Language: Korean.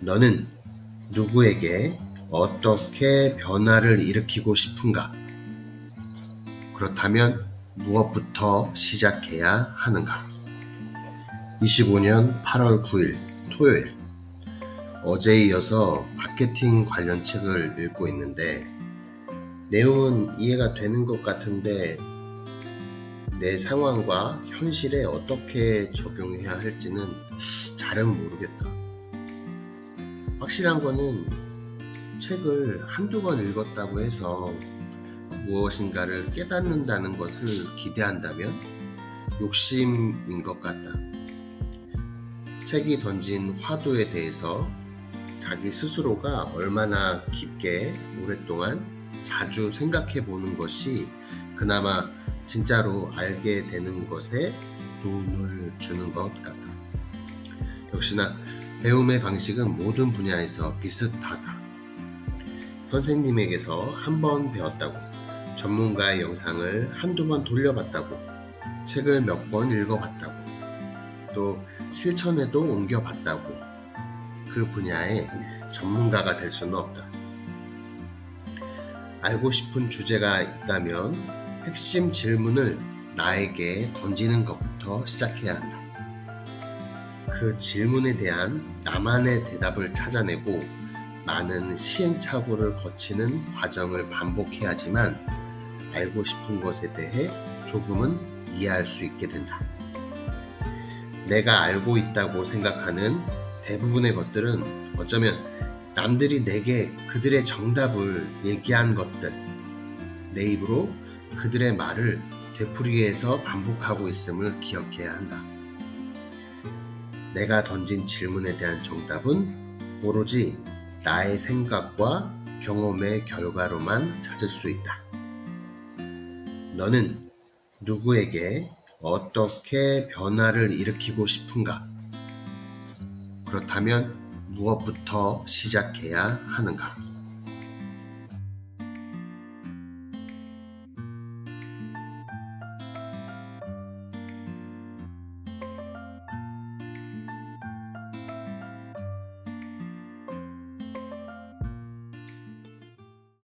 너는 누구에게 어떻게 변화를 일으키고 싶은가? 그렇다면 무엇부터 시작해야 하는가? 25년 8월 9일 토요일 어제에 이어서 마케팅 관련 책을 읽고 있는데 내용은 이해가 되는 것 같은데 내 상황과 현실에 어떻게 적용해야 할지는 잘은 모르겠다. 확실한 거는 책을 한두 번 읽었다고 해서 무엇인가를 깨닫는다는 것을 기대한다면 욕심인 것 같다. 책이 던진 화두에 대해서 자기 스스로가 얼마나 깊게 오랫동안 자주 생각해 보는 것이 그나마 진짜로 알게 되는 것에 도움을 주는 것 같다. 역시나 배움의 방식은 모든 분야에서 비슷하다. 선생님에게서 한 번 배웠다고, 전문가의 영상을 한두 번 돌려봤다고, 책을 몇 번 읽어봤다고, 또 실천에도 옮겨봤다고, 그 분야의 전문가가 될 수는 없다. 알고 싶은 주제가 있다면 핵심 질문을 나에게 던지는 것부터 시작해야 한다. 그 질문에 대한 나만의 대답을 찾아내고 많은 시행착오를 거치는 과정을 반복해야지만 알고 싶은 것에 대해 조금은 이해할 수 있게 된다. 내가 알고 있다고 생각하는 대부분의 것들은 어쩌면 남들이 내게 그들의 정답을 얘기한 것들, 내 입으로 그들의 말을 되풀이기 위해서 반복하고 있음을 기억해야 한다. 내가 던진 질문에 대한 정답은 오로지 나의 생각과 경험의 결과로만 찾을 수 있다. 너는 누구에게 어떻게 변화를 일으키고 싶은가? 그렇다면 무엇부터 시작해야 하는가?